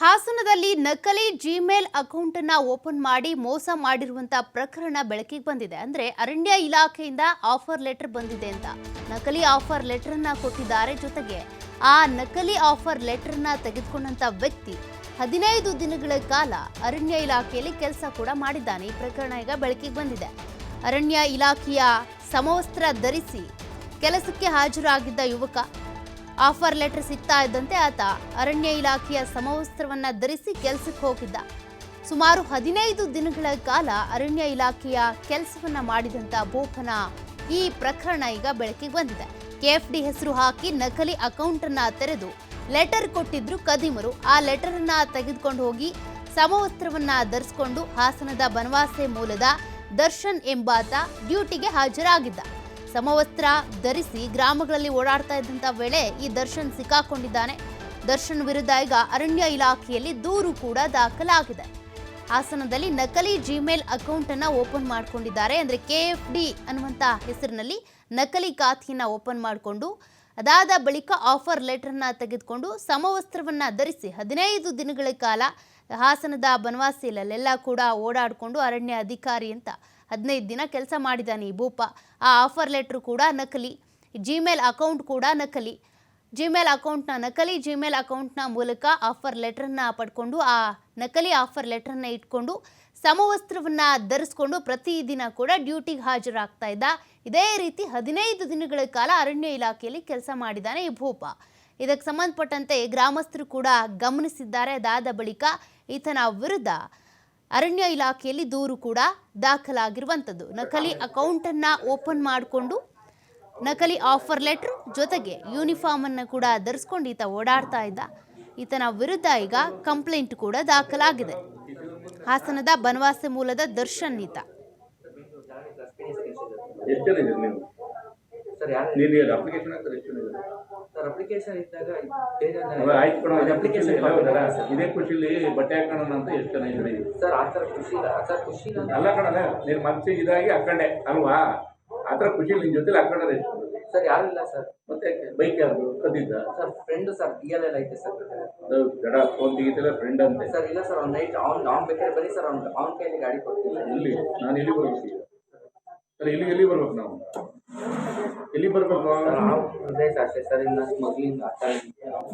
ಹಾಸನದಲ್ಲಿ ನಕಲಿ Gmail account ಅನ್ನ ಓಪನ್ ಮಾಡಿ ಮೋಸ ಮಾಡಿರುವಂತ ಪ್ರಕರಣ ಬೆಳಕಿಗೆ ಬಂದಿದೆ. ಅಂದ್ರೆ ಅರಣ್ಯ ಇಲಾಖೆಯಿಂದ ಆಫರ್ ಲೆಟರ್ ಬಂದಿದೆ ಅಂತ. ನಕಲಿ ಆಫರ್ ಲೆಟರ್ ಅನ್ನ ಕೊಟ್ಟಿದ್ದಾರೆ ಜೊತೆಗೆ ಆ ನಕಲಿ ಆಫರ್ ಲೆಟರ್ನ ತೆಗೆದುಕೊಂಡಂತ ವ್ಯಕ್ತಿ ಹದಿನೈದು ದಿನಗಳ ಕಾಲ ಅರಣ್ಯ ಇಲಾಖೆಯಲ್ಲಿ ಕೆಲಸ ಕೂಡ ಮಾಡಿದ್ದಾನೆ. ಈ ಪ್ರಕರಣ ಈಗ ಬೆಳಕಿಗೆ ಬಂದಿದೆ. ಅರಣ್ಯ ಇಲಾಖೆಯ ಸಮವಸ್ತ್ರ ಧರಿಸಿ ಕೆಲಸಕ್ಕೆ ಹಾಜರಾಗಿದ್ದ ಯುವಕ ಆಫರ್ ಲೆಟರ್ ಸಿಗ್ತಾ ಇದ್ದಂತೆ ಆತ ಅರಣ್ಯ ಇಲಾಖೆಯ ಸಮವಸ್ತ್ರವನ್ನ ಧರಿಸಿ ಕೆಲಸಕ್ಕೆ ಹೋಗಿದ್ದ. ಸುಮಾರು ಹದಿನೈದು ದಿನಗಳ ಕಾಲ ಅರಣ್ಯ ಇಲಾಖೆಯ ಕೆಲಸವನ್ನ ಮಾಡಿದಂತ ಬೋಪನ ಈ ಪ್ರಕರಣ ಈಗ ಬೆಳಕಿಗೆ ಬಂದಿದೆ. ಕೆಎಫ್ಡಿ ಹೆಸರು ಹಾಕಿ ನಕಲಿ ಅಕೌಂಟ್ ತೆರೆದು ಲೆಟರ್ ಕೊಟ್ಟಿದ್ರು ಕದಿಮರು. ಆ ಲೆಟರ್ ಅನ್ನ ತೆಗೆದುಕೊಂಡು ಹೋಗಿ ಸಮವಸ್ತ್ರವನ್ನ ಧರಿಸಿಕೊಂಡು ಹಾಸನದ ಬನವಾಸೆ ಮೂಲದ ದರ್ಶನ್ ಎಂಬಾತ ಡ್ಯೂಟಿಗೆ ಹಾಜರಾಗಿದ್ದ. ಸಮವಸ್ತ್ರ ಧರಿಸಿ ಗ್ರಾಮಗಳಲ್ಲಿ ಓಡಾಡ್ತಾ ಇದ್ದಂತ ವೇಳೆ ಈ ದರ್ಶನ್ ಸಿಕ್ಕಾಕೊಂಡಿದ್ದಾನೆ. ದರ್ಶನ್ ವಿರುದ್ಧ ಈಗ ಅರಣ್ಯ ಇಲಾಖೆಯಲ್ಲಿ ದೂರು ಕೂಡ ದಾಖಲಾಗಿದೆ. ಹಾಸನದಲ್ಲಿ ನಕಲಿ ಜಿಮೇಲ್ ಅಕೌಂಟ್ ಅನ್ನ ಓಪನ್ ಮಾಡ್ಕೊಂಡಿದ್ದಾರೆ. ಅಂದ್ರೆ ಕೆ ಎಫ್ ಡಿ ಅನ್ನುವಂತ ಹೆಸರಿನಲ್ಲಿ ನಕಲಿ ಖಾತೆಯನ್ನ ಓಪನ್ ಮಾಡಿಕೊಂಡು, ಅದಾದ ಬಳಿಕ ಆಫರ್ ಲೆಟರ್ನ ತೆಗೆದುಕೊಂಡು ಸಮವಸ್ತ್ರವನ್ನ ಧರಿಸಿ ಹದಿನೈದು ದಿನಗಳ ಕಾಲ ಹಾಸನದ ಬನವಾಸಿಯಲ್ಲೆಲ್ಲ ಕೂಡ ಓಡಾಡಿಕೊಂಡು ಅರಣ್ಯ ಅಧಿಕಾರಿ ಅಂತ ಹದಿನೈದು ದಿನ ಕೆಲಸ ಮಾಡಿದ್ದಾನೆ ಈ ಭೂಪ. ಆ ಆಫರ್ ಲೆಟ್ರ್ ಕೂಡ ನಕಲಿ. ಜಿಮೇಲ್ ಅಕೌಂಟ್ ಕೂಡ ನಕಲಿ. ಜಿಮೇಲ್ ಅಕೌಂಟ್ನ ನಕಲಿ ಜಿಮೇಲ್ ಅಕೌಂಟ್ನ ಮೂಲಕ ಆಫರ್ ಲೆಟ್ರನ್ನು ಪಡ್ಕೊಂಡು, ಆ ನಕಲಿ ಆಫರ್ ಲೆಟ್ರನ್ನು ಇಟ್ಕೊಂಡು, ಸಮವಸ್ತ್ರವನ್ನು ಧರಿಸ್ಕೊಂಡು ಪ್ರತಿದಿನ ಕೂಡ ಡ್ಯೂಟಿಗೆ ಹಾಜರಾಗ್ತಾ ಇದ್ದ. ಇದೇ ರೀತಿ ಹದಿನೈದು ದಿನಗಳ ಕಾಲ ಅರಣ್ಯ ಇಲಾಖೆಯಲ್ಲಿ ಕೆಲಸ ಮಾಡಿದ್ದಾನೆ ಈ ಭೂಪ. ಇದಕ್ಕೆ ಸಂಬಂಧಪಟ್ಟಂತೆ ಗ್ರಾಮಸ್ಥರು ಕೂಡ ಗಮನಿಸಿದ್ದಾರೆ. ಅದಾದ ಬಳಿಕ ಈತನ ವಿರುದ್ಧ ಅರಣ್ಯ ಇಲಾಖೆಯಲ್ಲಿ ದೂರು ಕೂಡ ದಾಖಲಾಗಿರುವಂಥದ್ದು. ನಕಲಿ ಅಕೌಂಟನ್ನು ಓಪನ್ ಮಾಡಿಕೊಂಡು ನಕಲಿ ಆಫರ್ ಲೆಟರ್ ಜೊತೆಗೆ ಯೂನಿಫಾರ್ಮ್ ಅನ್ನು ಕೂಡ ಧರಿಸ್ಕೊಂಡು ಈತ ಓಡಾಡ್ತಾ ಇದ್ದ. ಈತನ ವಿರುದ್ಧ ಈಗ ಕಂಪ್ಲೇಂಟ್ ಕೂಡ ದಾಖಲಾಗಿದೆ. ಹಾಸನದ ಬನವಾಸಿ ಮೂಲದ ದರ್ಶನ್ ಈತ. ಎಷ್ಟು ಜನ ಇದ್ದೀರಿ ನೀವು? ಸರ್ ಅಪ್ಲಿಕೇಶನ್ ಇದ್ದಾಗ ಆಯ್ತು ಕಣೋ, ಅಪ್ಲಿಕೇಶನ್? ಇದೇ ಖುಷಿಲಿ ಬಟ್ಟೆ ಹಾಕೋಣ ಅಂತ ಎಷ್ಟು ಜನ ಇದ್ದೀರಿ? ಸರ್ ಆ ಥರ ಖುಷಿ ಇಲ್ಲ. ಸರ್ ಖುಷಿ ಅಲ್ಲ ಕಣಲ್ಲ ನೀನು ಮನಸ್ಸಿಗೆ ಇದಾಗಿ ಹಾಕೊಂಡೆ ಅಲ್ವಾ? ಆ ಥರ ಖುಷಿಲಿ ನಿನ್ನ ಜೊತೆಲಿ ಎಷ್ಟು? ಸರ್ ಯಾರು ಇಲ್ಲ ಸರ್. ಮತ್ತೆ ಬೈಕ್ ಯಾರು ಕದ್ದಿದ್ದ? Sir friend sir D L L ಐತೆ ಸರ್ ಅದು ಜಡ ಫೋನ್ ತೆಗಿತಿಲ್ಲ ಫ್ರೆಂಡ್ ಅಂತ. ಸರ್ ಇಲ್ಲ ಸರ್ ಅವ್ನು ನೈಟ್ ಅವ್ನು ಅವ್ನು ಬೇಕಾದ್ರೆ ಬರೀ ಸರ್ ಅವ್ನು ಅವ್ನ ಕೈಯಲ್ಲಿ ಗಾಡಿ ಕೊಡ್ತೀನಿ. ಇಲ್ಲಿ ನಾನು ಇಲ್ಲಿ ಬರ್ಬೇಕು ಸರ್ ಇಲ್ಲಿ ಎಲ್ಲಿ ಬರ್ಬೇಕು ನಾವು? ಎಲ್ಲಿ ಬರ್ಬೇಕು? ನಾವು ಹೃದಯ ಅಷ್ಟೇ ಸರ್ ಇನ್ನು ಸ್ಮಗ್ಲಿಂಗ್ ಆ ಥರ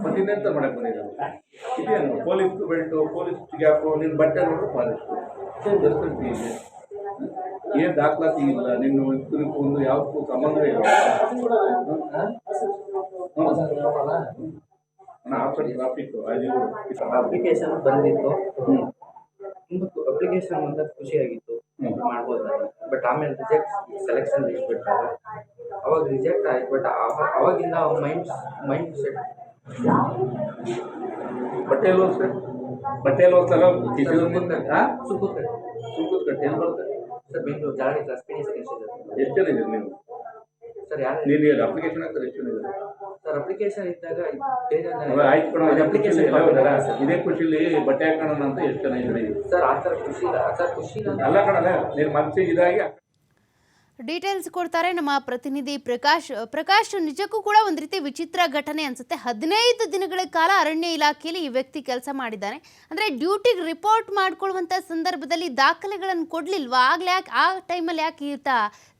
ಮತ್ತೆ ಇನ್ನೆಂತ ಮಾಡಕ್ ಬಂದಿದ್ದಾನೆ ಇದೇನು ಪೊಲೀಸ್ ಬೆಲ್ಟು ಪೊಲೀಸ್ ಗ್ಯಾಪು ನಿನ್ನ ಬಟ್ಟೆ ನೋಡು ಫಾರೆಸ್ಟ್ ಸೇಮ್ ದರ್ಶನ ಇದೆ ಏನು ದಾಖಲಾತಿ ಇಲ್ಲ ನಿನ್ನ ಇದಕ್ಕೂ ಒಂದು ಯಾವುದಕ್ಕೂ ಸಂಬಂಧ ಇಲ್ಲ. ಆಫ್ಟರ್ ಟ್ರಾಫಿಕ್ ಅಪ್ಲಿಕೇಶನ್ ಬಂದಿತ್ತು. ತುಂಬ ಅಪ್ಲಿಕೇಶನ್ ಬಂದಾಗ ಖುಷಿಯಾಗಿತ್ತು. ಮಾಡ್ಬೋದು? ಬಟ್ ಆಮೇಲೆ ರಿಜೆಕ್ಟ್ ಸೆಲೆಕ್ಷನ್ ಲಿಸ್ಟ್ ಬಿಟ್ಟಾಗ ಅವಾಗ ರಿಜೆಕ್ಟ್ ಆಯ್ತು ಬಟ್ ಅವಾಗಿಂದ ಮೈಂಡ್ ಮೈಂಡ್ ಸೆಟ್ ಬಟ್ಟೆ ಸರ್ ಬಟ್ಟೆ ಸುಕ್ಕೂತ್ ಸುಂಕದ ಕಟ್ಟೆ ಏನು ಬರುತ್ತೆ? ಸರ್ ಬೆಂಗಳೂರು ಜಾಡಿ ಕ್ಲಾಸ್ ಪಿ ಡಿ ಎಷ್ಟು ಜನ ಇದ್ದೀರಿ ನೀವು? ಸರ್ ಯಾರು ನೀನು ಅಪ್ಲಿಕೇಶನ್ ಹಾಕ್ತಾರೆ ಎಷ್ಟು ಜನ ಇದ್ದಾರೆ? ಸರ್ ಅಪ್ಲಿಕೇಶನ್ ಇದ್ದಾಗ ಆಯ್ತು ಕಣೋ, ಅಪ್ಲಿಕೇಶನ್ ಇದೇ ಖುಷಿಲಿ ಬಟ್ಟೆ ಹಾಕೋಣ ಅಂತ ಎಷ್ಟು ಜನ ಇದ್ದೀರಿ? ಸರ್ ಆ ಥರ ಖುಷಿ ಇಲ್ಲ ಸರ್ ಖುಷಿ ಅಲ್ಲ ಕಣಲ್ಲ ನೀನು ಮನಸ್ಸಿಗೆ ಇದಾಗಿ ಡೀಟೇಲ್ಸ್ ಕೊಡ್ತಾರೆ. ನಮ್ಮ ಪ್ರತಿನಿಧಿ ಪ್ರಕಾಶ್ ಪ್ರಕಾಶ್ ನಿಜಕ್ಕೂ ಕೂಡ ಒಂದು ರೀತಿ ವಿಚಿತ್ರ ಘಟನೆ ಅನ್ಸುತ್ತೆ. ಹದಿನೈದು ದಿನಗಳ ಕಾಲ ಅರಣ್ಯ ಇಲಾಖೆಯಲ್ಲಿ ಈ ವ್ಯಕ್ತಿ ಕೆಲಸ ಮಾಡಿದ್ದಾನೆ. ಅಂದ್ರೆ ಡ್ಯೂಟಿಗೆ ರಿಪೋರ್ಟ್ ಮಾಡ್ಕೊಳ್ಳುವಂತ ಸಂದರ್ಭದಲ್ಲಿ ದಾಖಲೆಗಳನ್ನು ಕೊಡ್ಲಿಲ್ವಾ? ಆಗ್ಲೇ ಯಾಕೆ, ಆ ಟೈಮಲ್ಲಿ ಯಾಕೆ ಈತ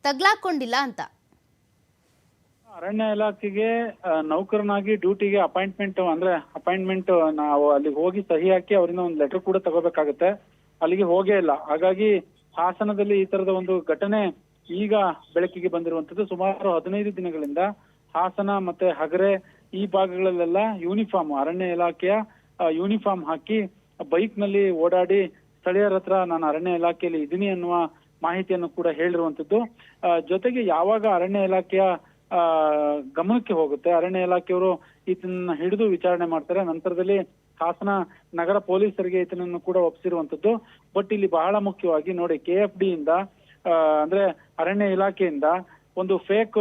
ತಗ್ಲಾಕೊಂಡಿಲ್ಲ ಅಂತ? ಅರಣ್ಯ ಇಲಾಖೆಗೆ ನೌಕರನಾಗಿ ಡ್ಯೂಟಿಗೆ ಅಪಾಯಿಂಟ್ಮೆಂಟ್ ಅಂದ್ರೆ ಅಪಾಯಿಂಟ್ಮೆಂಟ್ ನಾವು ಅಲ್ಲಿಗೆ ಹೋಗಿ ಸಹಿ ಹಾಕಿ ಅವರಿಂದ ಒಂದು ಲೆಟರ್ ಕೂಡ ತಗೋಬೇಕಾಗುತ್ತೆ. ಅಲ್ಲಿಗೆ ಹೋಗೇ ಇಲ್ಲ. ಹಾಗಾಗಿ ಹಾಸನದಲ್ಲಿ ಈ ತರದ ಒಂದು ಘಟನೆ ಈಗ ಬೆಳಕಿಗೆ ಬಂದಿರುವಂತದ್ದು ಸುಮಾರು ಹದಿನೈದು ದಿನಗಳಿಂದ ಹಾಸನ ಮತ್ತೆ ಹಗರೆ ಈ ಭಾಗಗಳಲ್ಲೆಲ್ಲ ಯೂನಿಫಾರ್ಮ್ ಅರಣ್ಯ ಇಲಾಖೆಯ ಯೂನಿಫಾರ್ಮ್ ಹಾಕಿ ಬೈಕ್ನಲ್ಲಿ ಓಡಾಡಿ ಸ್ಥಳೀಯರ ಹತ್ರ ನಾನು ಅರಣ್ಯ ಇಲಾಖೆಯಲ್ಲಿ ಇದ್ದೀನಿ ಅನ್ನುವ ಮಾಹಿತಿಯನ್ನು ಕೂಡ ಹೇಳಿರುವಂತದ್ದು ಜೊತೆಗೆ ಯಾವಾಗ ಅರಣ್ಯ ಇಲಾಖೆಯ ಗಮನಕ್ಕೆ ಹೋಗುತ್ತೆ, ಅರಣ್ಯ ಇಲಾಖೆಯವರು ಈತನ ಹಿಡಿದು ವಿಚಾರಣೆ ಮಾಡ್ತಾರೆ, ನಂತರದಲ್ಲಿ ಹಾಸನ ನಗರ ಪೊಲೀಸರಿಗೆ ಈತನನ್ನು ಕೂಡ ಒಪ್ಪಿಸಿರುವಂತದ್ದು ಬಟ್ ಇಲ್ಲಿ ಬಹಳ ಮುಖ್ಯವಾಗಿ ನೋಡಿ ಕೆ ಎಫ್ ಡಿ ಇಂದ ಅಂದ್ರೆ ಅರಣ್ಯ ಇಲಾಖೆಯಿಂದ ಒಂದು ಫೇಕ್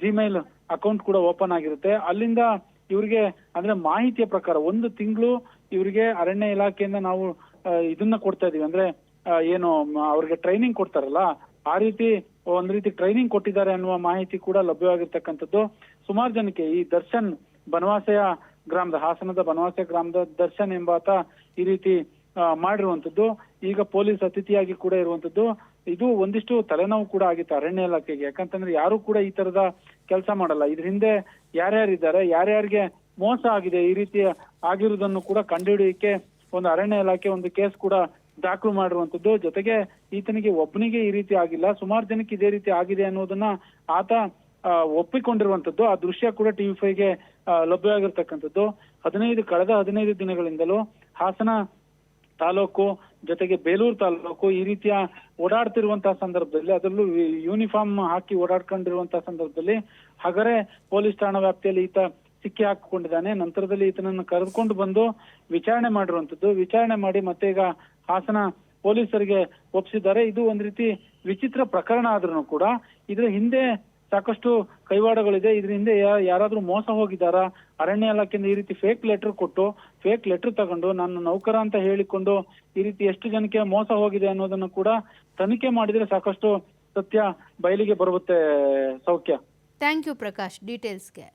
ಜಿಮೇಲ್ ಅಕೌಂಟ್ ಕೂಡ ಓಪನ್ ಆಗಿರುತ್ತೆ. ಅಲ್ಲಿಂದ ಇವ್ರಿಗೆ ಅಂದ್ರೆ ಮಾಹಿತಿಯ ಪ್ರಕಾರ ಒಂದು ತಿಂಗಳು ಇವರಿಗೆ ಅರಣ್ಯ ಇಲಾಖೆಯಿಂದ ನಾವು ಇದನ್ನ ಕೊಡ್ತಾ ಇದೀವಿ. ಅಂದ್ರೆ ಏನು ಅವ್ರಿಗೆ ಟ್ರೈನಿಂಗ್ ಕೊಡ್ತಾರಲ್ಲ, ಆ ರೀತಿ ಒಂದ್ ರೀತಿ ಟ್ರೈನಿಂಗ್ ಕೊಟ್ಟಿದ್ದಾರೆ ಅನ್ನುವ ಮಾಹಿತಿ ಕೂಡ ಲಭ್ಯವಾಗಿರ್ತಕ್ಕಂಥದ್ದು. ಸುಮಾರು ಜನಕ್ಕೆ ಈ ದರ್ಶನ್ ಬನವಾಸೆಯ ಗ್ರಾಮದ, ಹಾಸನದ ಬನವಾಸೆ ಗ್ರಾಮದ ದರ್ಶನ್ ಎಂಬಾತ ಈ ರೀತಿ ಮಾಡಿರುವಂತದ್ದು ಈಗ ಪೊಲೀಸ್ ಅತಿಥಿಯಾಗಿ ಕೂಡ ಇರುವಂತದ್ದು ಇದು ಒಂದಿಷ್ಟು ತಲೆನೋವು ಕೂಡ ಆಗಿತ್ತು ಅರಣ್ಯ ಇಲಾಖೆಗೆ. ಯಾಕಂತಂದ್ರೆ ಯಾರು ಕೂಡ ಈ ತರದ ಕೆಲಸ ಮಾಡಲ್ಲ. ಇದ್ರ ಹಿಂದೆ ಯಾರ್ಯಾರಿದ್ದಾರೆ ಯಾರ್ಯಾರಿಗೆ ಮೋಸ ಆಗಿದೆ, ಈ ರೀತಿ ಆಗಿರುವುದನ್ನು ಕೂಡ ಕಂಡುಹಿಡಿಯಕ್ಕೆ ಒಂದು ಅರಣ್ಯ ಇಲಾಖೆ ಒಂದು ಕೇಸ್ ಕೂಡ ದಾಖಲು ಮಾಡಿರುವಂತದ್ದು. ಜೊತೆಗೆ ಈತನಿಗೆ ಒಬ್ಬನಿಗೆ ಈ ರೀತಿ ಆಗಿಲ್ಲ. ಸುಮಾರು ಜನಕ್ಕೆ ಇದೇ ರೀತಿ ಆಗಿದೆ ಅನ್ನೋದನ್ನ ಆತ ಒಪ್ಪಿಕೊಂಡಿರುವಂತದ್ದು. ಆ ದೃಶ್ಯ ಕೂಡ ಟಿವಿ ಫೈವ್ಗೆ ಲಭ್ಯವಾಗಿರ್ತಕ್ಕಂಥದ್ದು. ಹದಿನೈದು, ಕಳೆದ ಹದಿನೈದು ದಿನಗಳಿಂದಲೂ ಹಾಸನ ತಾಲೂಕು ಜೊತೆಗೆ ಬೇಲೂರು ತಾಲೂಕು ಈ ರೀತಿಯ ಓಡಾಡ್ತಿರುವಂತಹ ಸಂದರ್ಭದಲ್ಲಿ ಅದರಲ್ಲೂ ಯೂನಿಫಾರ್ಮ್ ಹಾಕಿ ಓಡಾಡ್ಕೊಂಡಿರುವಂತಹ ಸಂದರ್ಭದಲ್ಲಿ ಹಗರೆ ಪೊಲೀಸ್ ಠಾಣಾ ವ್ಯಾಪ್ತಿಯಲ್ಲಿ ಈತ ಸಿಕ್ಕಿ ಹಾಕಿಕೊಂಡಿದ್ದಾನೆ. ನಂತರದಲ್ಲಿ ಈತನನ್ನು ಕರೆದುಕೊಂಡು ಬಂದು ವಿಚಾರಣೆ ಮಾಡಿರುವಂತದ್ದು ವಿಚಾರಣೆ ಮಾಡಿ ಮತ್ತೆ ಈಗ ಹಾಸನ ಪೊಲೀಸರಿಗೆ ಒಪ್ಪಿಸಿದ್ದಾರೆ. ಇದು ಒಂದ್ ರೀತಿ ವಿಚಿತ್ರ ಪ್ರಕರಣ ಆದ್ರೂ ಕೂಡ. ಇದ್ರ ಹಿಂದೆ ಸಾಕಷ್ಟು ಕೈವಾಡಗಳಿದೆ. ಇದರಿಂದ ಯಾರಾದ್ರೂ ಮೋಸ ಹೋಗಿದ್ದಾರಾ? ಅರಣ್ಯ ಇಲಾಖೆಯಿಂದ ಈ ರೀತಿ ಫೇಕ್ ಲೆಟರ್ ಕೊಟ್ಟು ಫೇಕ್ ಲೆಟರ್ ತಗೊಂಡು ನಾನು ನೌಕರ ಅಂತ ಹೇಳಿಕೊಂಡು ಈ ರೀತಿ ಎಷ್ಟು ಜನಕ್ಕೆ ಮೋಸ ಹೋಗಿದೆ ಅನ್ನೋದನ್ನು ಕೂಡ ತನಿಖೆ ಮಾಡಿದ್ರೆ ಸಾಕಷ್ಟು ಸತ್ಯ ಬಯಲಿಗೆ ಬರುತ್ತೆ, ಸೌಖ್ಯ. Thank you Prakash ಡೀಟೇಲ್ಸ್ಗೆ